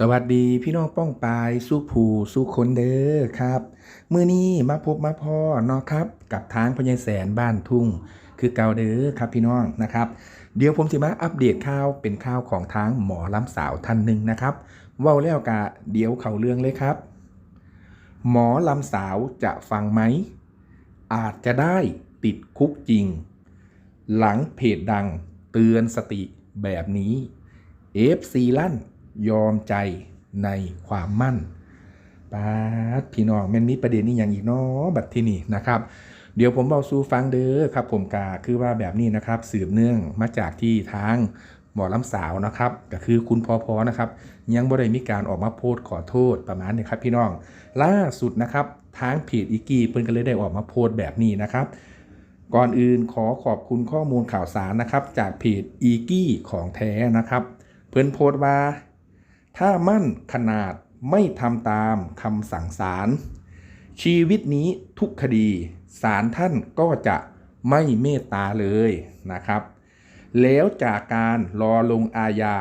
สวัสดีพี่น้องป้องปายสู้ผูสู้คนเด้อครับ มือนี้มาพบมาพ่อเนาะครับ กับทางพญายแสนบ้านทุ่ง คือเกาเด้อครับพี่น้องนะครับ เดี๋ยวผมจะมาอัปเดตข่าวเป็นข่าวของทางหมอลำสาวท่านหนึ่งนะครับว้าแล้วกะเดี๋ยวเขาเรื่องเลยครับ หมอลำสาวจะฟังไหม อาจจะได้ติดคุกจริง หลังเพจดังเตือนสติแบบนี้ FC ลั่น ยอมใจในความมั่นป้าพี่น้องมันมีประเด็นนี้อย่างอีกเนาะบัดที่นี่นะครับ เดี๋ยวผมเบาสู่ฟังเด้อครับ ผมกาคือว่าแบบนี้นะครับ สืบเนื่องมาจากที่ทางหมอลำสาวนะครับ ก็คือคุณพอพอนะครับ ยังบ่ได้มีการออกมาโพสต์ขอโทษประมาณนี้ครับ พี่น้องล่าสุดนะครับทางเพจอีกี้เพิ่นก็เลยได้ออกมาโพสต์แบบนี้นะครับก่อนอื่นขอขอบคุณข้อมูลข่าวสารนะครับ จากเพจอีกี้ของแท้นะครับ เพิ่นโพสต์ว่า ถ้ามั่นขนาดไม่ทำตามคำสั่งศาลชีวิตนี้ทุกคดีศาลท่านก็จะไม่เมตตาเลยนะครับ แล้วจากการรอลงอาญา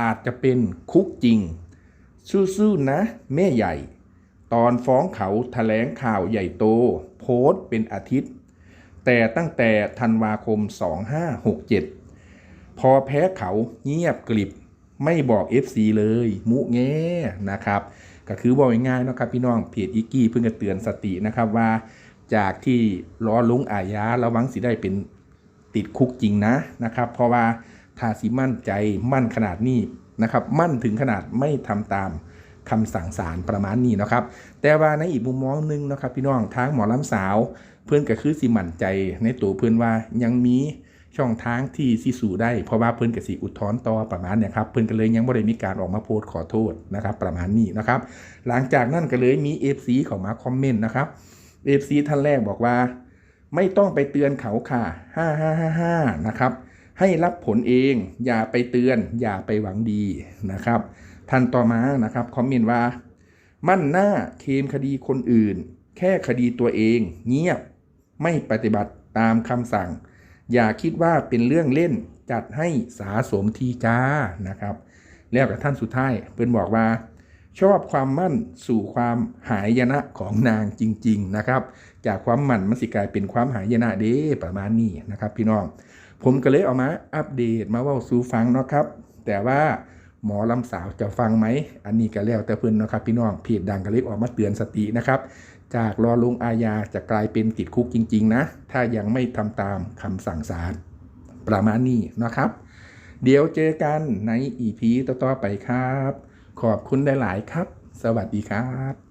อาจจะเป็นคุกจริง สู้ๆนะแม่ใหญ่ ตอนฟ้องเขาแถลงข่าวใหญ่โต โพสต์เป็นอาทิตย์ แต่ตั้งแต่ธันวาคม 2567 พอแพ้เขาเงียบกลิบ ไม่บอก FC เลย มุแง่นะครับ ก็คือบอกง่ายๆนะครับพี่น้องเพจอีกี้เพิ่งจะเตือนสตินะครับว่า จากที่ล้อลุงอาญาระวังสิได้เป็นติดคุกจริงนะนะครับ เพราะว่าถ้าสิมั่นใจมั่นขนาดนี้นะครับ มั่นถึงขนาดไม่ทำตามคำสั่งศาลประมาณนี้นะครับ แต่ว่าในอีกมุมมองหนึงนะครับ พี่น้องทางหมอลำสาว เพื่อนก็คือสิมั่นใจในตัวเพื่อนว่ายังมี ช่องทางที่สิสู่ได้เพราะว่าเพื่อนกับสิอุทธรณ์ต่อประมาณเนี่ยครับเพื่อนก็เลยยังไม่ได้มีการออกมาโพสต์ขอโทษนะครับประมาณนี้นะครับ หลังจากนั้นก็เลยมี FC เข้ามาคอมเมนต์นะครับ FC ท่านแรกบอกว่า ไม่ต้องไปเตือนเขาค่ะ5555นะครับให้รับผลเองอย่าไปเตือนอย่าไปหวังดีนะครับท่านต่อมานะครับคอมเมนต์ว่า มั่นหน้าเคมคดีคนอื่น แค่คดีตัวเอง เงียบไม่ปฏิบัติตามคำสั่ง อย่าคิดว่าเป็นเรื่องเล่นจัดให้สาสมทีจ้านะครับ แล้วกับท่านสุดท้ายเพื่อนบอกว่า ชอบความมั่นสู่ความหายนะของนางจริง ๆนะครับ จากความมั่นมันสิกลายเป็นความหายนะเด้ประมาณนี้นะครับ พี่น้อง ผมก็เลยเอามาอัปเดตมาว่าสู่ฟังเนาะครับ แต่ว่า หมอลำสาวจะฟังไหม อันนี้ก็แล้วแต่เพื่อนนะครับพี่น้องเพจดังก็เลยออกมาเตือนสตินะครับ จากรอลงอาญาจะกลายเป็นติดคุกจริง ๆ นะ ถ้ายังไม่ทำตามคำสั่งศาลประมาณนี้นะครับ เดี๋ยวเจอกันในอีพีต่อๆไปครับ ขอบคุณหลาย ๆ ครับ สวัสดีครับ